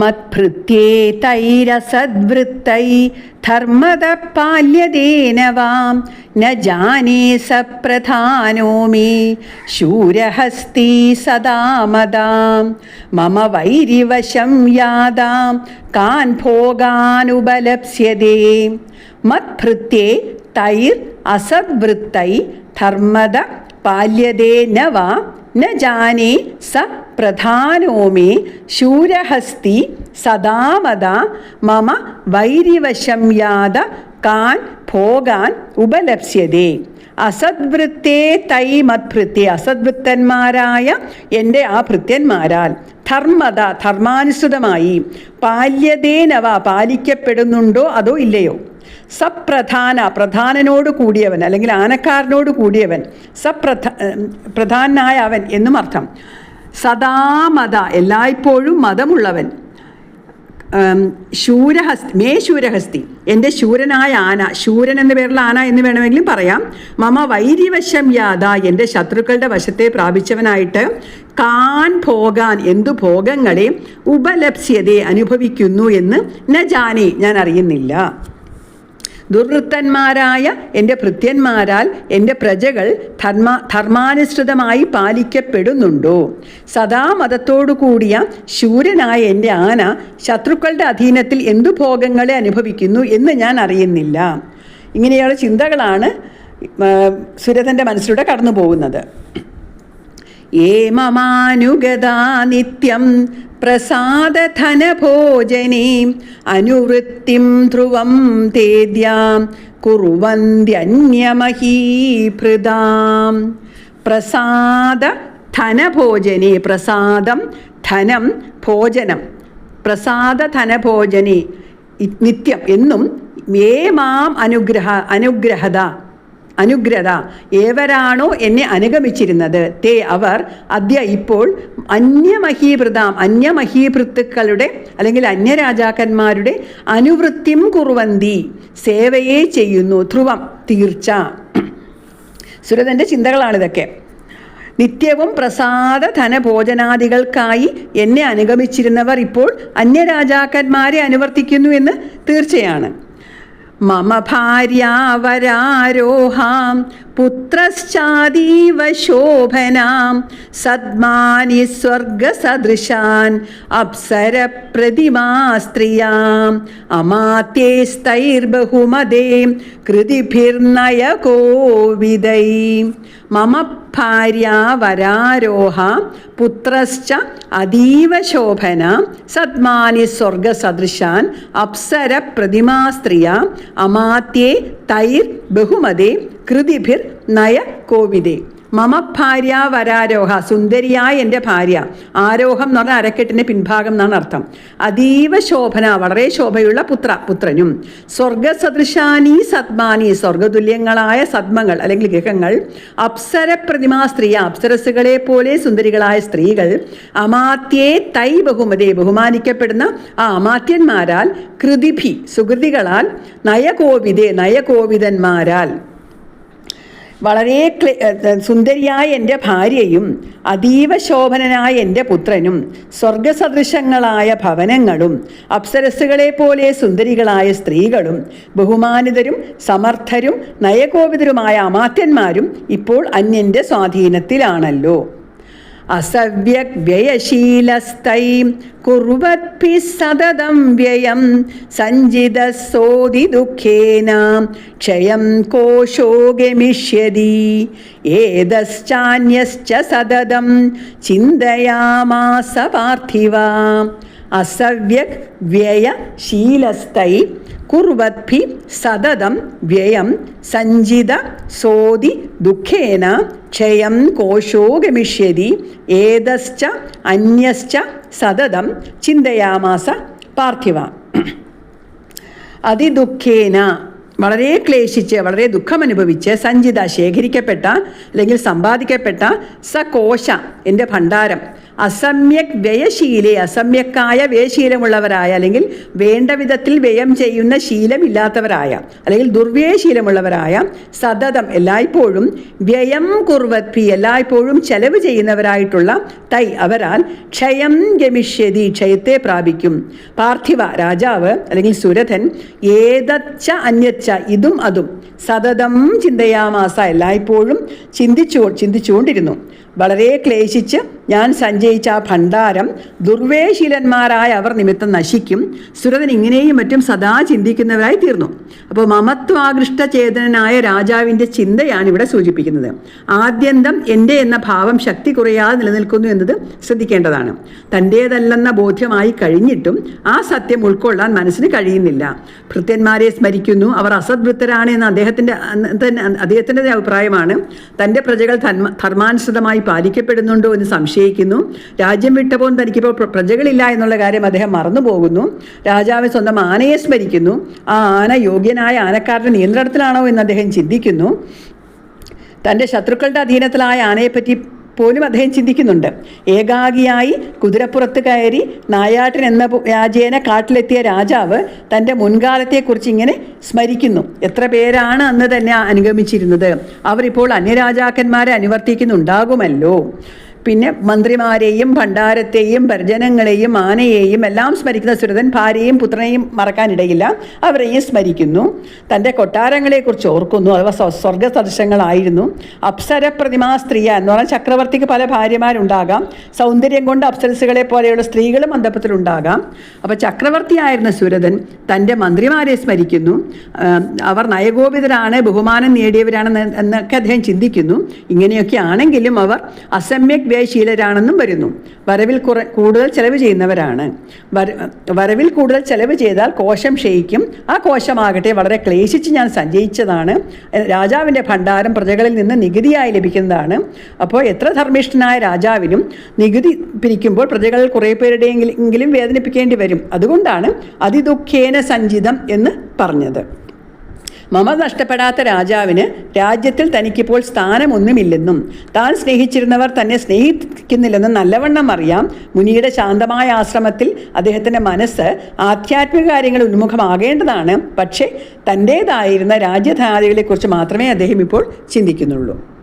മത്ഭൃത്യേ തൈരസദ്വൃത്തൈ ധർമ്മത പാല്യതേന warm ന ജാനേ സപ്രധാനോ may ശൂരഹസ്തി സദാ Madam മമ വൈരിവശം യാതാം കാൻ ഭോഗാനുപലപ്സ്യതേ മത്ഭൃത്യേ തൈർ അസദ്വൃത്തൈ ധർമ്മത പാല്യതേ ന വാ ന ജാനേ സ പ്രധാനോ മേ ശൂരഹസ്തി സദാമത മമ വൈരിവശം യാത കാൻ ഭോഗാൻ ഉപലപ്സ്യതേ. അസദ്വൃത്തേ തൈ മത്ഭൃത്തെ അസദ്വൃത്തന്മാരായ എന്റെ ആ ഭൃത്യന്മാരാൽ ധർമ്മത ധർമാനുസൃതമായി പാല്യതേനവ പാലിക്കപ്പെടുന്നുണ്ടോ അതോ ഇല്ലയോ? സപ്രധാന പ്രധാനനോട് കൂടിയവൻ അല്ലെങ്കിൽ ആനക്കാരനോട് കൂടിയവൻ സപ്രധ പ്രധാനായ അവൻ എന്നും അർത്ഥം. സദാമത എല്ലായ്പ്പോഴും മതമുള്ളവൻ ശൂരഹസ്തി മേ ശൂരഹസ്തി. എന്റെ ശൂരനായ ആന ശൂരൻ എന്ന പേരുള്ള ആന എന്ന് വേണമെങ്കിലും പറയാം. മമ വൈരിവശം യാത എന്റെ ശത്രുക്കളുടെ വശത്തെ പ്രാപിച്ചവനായിട്ട് കാൻ ഭോഗാൻ എന്തു ഭോഗങ്ങളെ ഉപലപ്സ്യതയെ അനുഭവിക്കുന്നു എന്ന് ന ജാനി ഞാൻ അറിയുന്നില്ല. ദുർവൃത്തന്മാരായ എന്റെ ഭൃത്യന്മാരാൽ എന്റെ പ്രജകൾ ധർമ്മ ധർമാനുസൃതമായി പാലിക്കപ്പെടുന്നുണ്ടോ? സദാ മതത്തോടു കൂടിയ ശൂരനായ എന്റെ ആന ശത്രുക്കളുടെ അധീനത്തിൽ എന്തു ഭോഗങ്ങളെ അനുഭവിക്കുന്നു എന്ന് ഞാൻ അറിയുന്നില്ല. ഇങ്ങനെയുള്ള ചിന്തകളാണ് സുരതന്റെ മനസ്സിലൂടെ കടന്നു പോകുന്നത് മമാനുഗതാ നിത്യം പ്രസാദധനഭോജനേ അനുവൃത്തിം ധ്രുവം തേദ്യാം കുറുവന്ത്യന്യമഹീഭൃതാം. പ്രസാദ ധനഭോജനേ പ്രസാദം ധനം ഭോജനം. പ്രസാദ ധനഭോജനേ നിത്യം എന്നും ഏ മാം അനുഗ്രഹ അനുഗ്രഹത. അനുഗ്രത. ഏവരാണോ എന്നെ അനുഗമിച്ചിരുന്നത്? തേ അവർ അദ്യ ഇപ്പോൾ അന്യമഹീഭൃതാം അന്യമഹീഭൃത്തുക്കളുടെ അല്ലെങ്കിൽ അന്യരാജാക്കന്മാരുടെ അനുവൃത്തിം കുറുവന്തി. സേവയെ ചെയ്യുന്നു. ധ്രുവം തീർച്ച. സുരതന്റെ ചിന്തകളാണിതൊക്കെ. നിത്യവും പ്രസാദ ധനഭോജനാദികൾക്കായി എന്നെ അനുഗമിച്ചിരുന്നവർ ഇപ്പോൾ അന്യരാജാക്കന്മാരെ അനുവർത്തിക്കുന്നു എന്ന് തീർച്ചയാണ്. മമ ഭാര്യാവരാരോഹാം പുത്രശ്ചാദീവ ശോഭനാം. സദ്മാനി സ്വർഗസദൃശാൻ. അപ്സര പ്രതിമാ സ്ത്രിയാം അമാത്യൈസ്തൈർബഹുമതേ. കൃതിഭിർനയ കോവിദൈ മമ ഭാര്യാവരാരോഹ പുത്രശ്ച അതീവ ശോഭന. സദ്മാനി സ്വർഗസദൃശാൻ. അപ്സര പ്രതിമാ സ്ത്രിയ അമാത്യേ തൈർ ബഹുമതേ. കൃതിഭിർ നയ കോവിദേ മമ ഭാര്യ വരാരോഹ സുന്ദരിയായ എന്റെ ഭാര്യ. ആരോഹം എന്ന് പറഞ്ഞാൽ അരക്കെട്ടിന്റെ പിൻഭാഗം എന്നാണ് അർത്ഥം. അതീവ ശോഭന വളരെ ശോഭയുള്ള പുത്ര പുത്രനും. സ്വർഗസദൃശാനി സദ്മാനി സ്വർഗതുല്യങ്ങളായ സദ്മങ്ങൾ അല്ലെങ്കിൽ ഗൃഹങ്ങൾ. അപ്സര പ്രതിമാ സ്ത്രീ അപ്സരസുകളെ പോലെ സുന്ദരികളായ സ്ത്രീകൾ. അമാത്യേ തൈ ബഹുമതേ ബഹുമാനിക്കപ്പെടുന്ന ആ അമാത്യന്മാരാൽ കൃതിഭി സുകൃതികളാൽ നയകോവിതേ നയകോവിതന്മാരാൽ വളരെ സുന്ദരിയായ എന്റെ ഭാര്യയും അതീവ ശോഭനനായ എന്റെ പുത്രനും സ്വർഗസദൃശങ്ങളായ ഭവനങ്ങളും അപ്സരസ്സുകളെ പോലെ സുന്ദരികളായ സ്ത്രീകളും ബഹുമാനിതരും സമർത്ഥരും നയകോപിതരുമായ അമാത്യന്മാരും ഇപ്പോൾ അന്യന്റെ സ്വാധീനത്തിലാണല്ലോ. അസവ്യവ്യയശീലസ്ഥൈ കുർവദ്ഭിः സതതം വ്യയം സഞ്ചിതസോതി ദുഃഖേന ക്ഷയം കോശോ ഗമിഷ്യതി ഏതശ്ചാന്യശ്ച സതതം ചിന്തയാമാസ പാർത്ഥിവ അസവ്യക് വ്യയ ശീലസ്ഥൈ കുർവദ്ഭി സതതം വ്യയം സഞ്ചിത സോതി ദുഃഖേന ക്ഷയം കോശോ ഗമിഷ്യതി ഏതശ്ച അന്യശ്ച സതതം ചിന്തയാമാസ പാർത്ഥിവ. അതിദുഃഖേന വളരെ ക്ലേശിച്ച് വളരെ ദുഃഖമനുഭവിച്ച് സഞ്ചിത ശേഖരിക്കപ്പെട്ട അല്ലെങ്കിൽ സമ്പാദിക്കപ്പെട്ട സ കോശ എന്റെ ഭണ്ഡാരം അസമ്യക് വ്യയശീലെ അസമ്യക്കായ വ്യയശീലമുള്ളവരായ അല്ലെങ്കിൽ വേണ്ട വിധത്തിൽ വ്യയം ചെയ്യുന്ന ശീലമില്ലാത്തവരായ അല്ലെങ്കിൽ ദുർവ്യയശീലമുള്ളവരായ സതതം എല്ലായ്പ്പോഴും വ്യയം കുർവത്തി എല്ലായ്പ്പോഴും ചെലവ് ചെയ്യുന്നവരായിട്ടുള്ള തൈ അവരാൽ ക്ഷയം ഗമിഷ്യതി ക്ഷയത്തെ പ്രാപിക്കും. പാർത്ഥിവ രാജാവ് അല്ലെങ്കിൽ സുരഥൻ ഏതച്ച അന്യച്ച ഇതും അതും സതതം ചിന്തയാമാസ എല്ലായ്പ്പോഴും ചിന്തിച്ചു ചിന്തിച്ചുകൊണ്ടിരുന്നു. വളരെ ക്ലേശിച്ച് ഞാൻ സഞ്ചയിച്ച ആ ഭണ്ഡാരം ദുർവേശീലന്മാരായ അവർ നിമിത്തം നശിക്കും. സുരതൻ ഇങ്ങനെയും മറ്റും സദാ ചിന്തിക്കുന്നവരായി തീർന്നു. അപ്പോൾ മമത്വാകൃഷ്ട ചേതനനായ രാജാവിന്റെ ചിന്തയാണ് ഇവിടെ സൂചിപ്പിക്കുന്നത്. ആദ്യന്തം എന്റെ എന്ന ഭാവം ശക്തി കുറയാതെ നിലനിൽക്കുന്നു എന്നത് ശ്രദ്ധിക്കേണ്ടതാണ്. തന്റേതല്ലെന്ന ബോധ്യമായി കഴിഞ്ഞിട്ടും ആ സത്യം ഉൾക്കൊള്ളാൻ മനസ്സിന് കഴിയുന്നില്ല. ഭൃത്യന്മാരെ സ്മരിക്കുന്നു. അവർ അസദ്വൃത്തരാണ് എന്ന് അദ്ദേഹത്തിന്റെ അദ്ദേഹത്തിന്റെ അഭിപ്രായമാണ്. തന്റെ പ്രജകൾ ധർമാനുസൃതമായി പാലിക്കപ്പെടുന്നുണ്ടോ എന്ന് സംശയിക്കുന്നു. രാജ്യം വിട്ടപ്പോൾ തനിക്കിപ്പോൾ പ്രജകളില്ല എന്നുള്ള കാര്യം അദ്ദേഹം മറന്നു പോകുന്നു. രാജാവ് സ്വന്തം ആനയെ സ്മരിക്കുന്നു. ആ ആന യോഗ്യനായ ആനക്കാരുടെ നിയന്ത്രണത്തിലാണോ എന്ന് അദ്ദേഹം ചിന്തിക്കുന്നു. തന്റെ ശത്രുക്കളുടെ അധീനത്തിലായ ആനയെപ്പറ്റി പോലും അദ്ദേഹം ചിന്തിക്കുന്നുണ്ട്. ഏകാഗിയായി കുതിരപ്പുറത്ത് കയറി നായാട്ടൻ എന്ന രാജ്യേന കാട്ടിലെത്തിയ രാജാവ് തന്റെ മുൻകാലത്തെക്കുറിച്ച് ഇങ്ങനെ സ്മരിക്കുന്നു. എത്ര പേരാണ് അന്ന് തന്നെ അനുഗമിച്ചിരുന്നത്? അവരിപ്പോൾ അന്യരാജാക്കന്മാരെ അനുവർത്തിക്കുന്നുണ്ടാകുമല്ലോ. പിന്നെ മന്ത്രിമാരെയും ഭണ്ഡാരത്തെയും പരിജനങ്ങളെയും ആനയെയും എല്ലാം സ്മരിക്കുന്ന സുരതൻ ഭാര്യയും പുത്രനെയും മറക്കാനിടയില്ല. അവരെയും സ്മരിക്കുന്നു. തന്റെ കൊട്ടാരങ്ങളെക്കുറിച്ച് ഓർക്കുന്നു. സ്വ- സ്വർഗ സദൃശങ്ങളായിരുന്നു അപ്സര പ്രതിമാ സ്ത്രീയ എന്ന് പറഞ്ഞാൽ ചക്രവർത്തിക്ക് പല ഭാര്യമാരുണ്ടാകാം. സൗന്ദര്യം കൊണ്ട് അപ്സരസുകളെ പോലെയുള്ള സ്ത്രീകളും മന്ദപ്പത്തിലുണ്ടാകാം. അപ്പോൾ ചക്രവർത്തിയായിരുന്ന സുരതൻ തന്റെ മന്ത്രിമാരെ സ്മരിക്കുന്നു. അവർ നയഗോപിതരാണ് ബഹുമാനം നേടിയവരാണ് എന്നൊക്കെ അദ്ദേഹം ചിന്തിക്കുന്നു. ഇങ്ങനെയൊക്കെ ആണെങ്കിലും അവർ അസമ്യക് വ്യയശീലരാണെന്നും വരുന്നു. വരവിൽ കുറ കൂടുതൽ ചെലവ് ചെയ്യുന്നവരാണ്. വരവിൽ കൂടുതൽ ചെലവ് ചെയ്താൽ കോശം ക്ഷയിക്കും. ആ കോശമാകട്ടെ വളരെ ക്ലേശിച്ച് ഞാൻ സഞ്ചയിച്ചതാണ്. രാജാവിന്റെ ഭണ്ഡാരം പ്രജകളിൽ നിന്ന് നികുതിയായി ലഭിക്കുന്നതാണ്. അപ്പോൾ എത്ര ധർമ്മിഷ്ഠനായ രാജാവിനും നികുതി പിരിക്കുമ്പോൾ പ്രജകളിൽ കുറേ പേരുടെയെങ്കിലും വേദനിപ്പിക്കേണ്ടി വരും. അതുകൊണ്ടാണ് അതിദുഃഖേന സഞ്ചിതം എന്ന് പറഞ്ഞത്. മമ നഷ്ടപ്പെടാത്ത രാജാവിന് രാജ്യത്തിൽ തനിക്കിപ്പോൾ സ്ഥാനമൊന്നുമില്ലെന്നും താൻ സ്നേഹിച്ചിരുന്നവർ തന്നെ സ്നേഹിക്കുന്നില്ലെന്നും നല്ലവണ്ണം അറിയാം. മുനിയുടെ ശാന്തമായ ആശ്രമത്തിൽ അദ്ദേഹത്തിന്റെ മനസ്സ് ആധ്യാത്മിക കാര്യങ്ങൾ ഉന്മുഖമാകേണ്ടതാണ്. പക്ഷേ തന്റേതായിരുന്ന രാജ്യധാരികളെക്കുറിച്ച് മാത്രമേ അദ്ദേഹം ഇപ്പോൾ ചിന്തിക്കുന്നുള്ളൂ.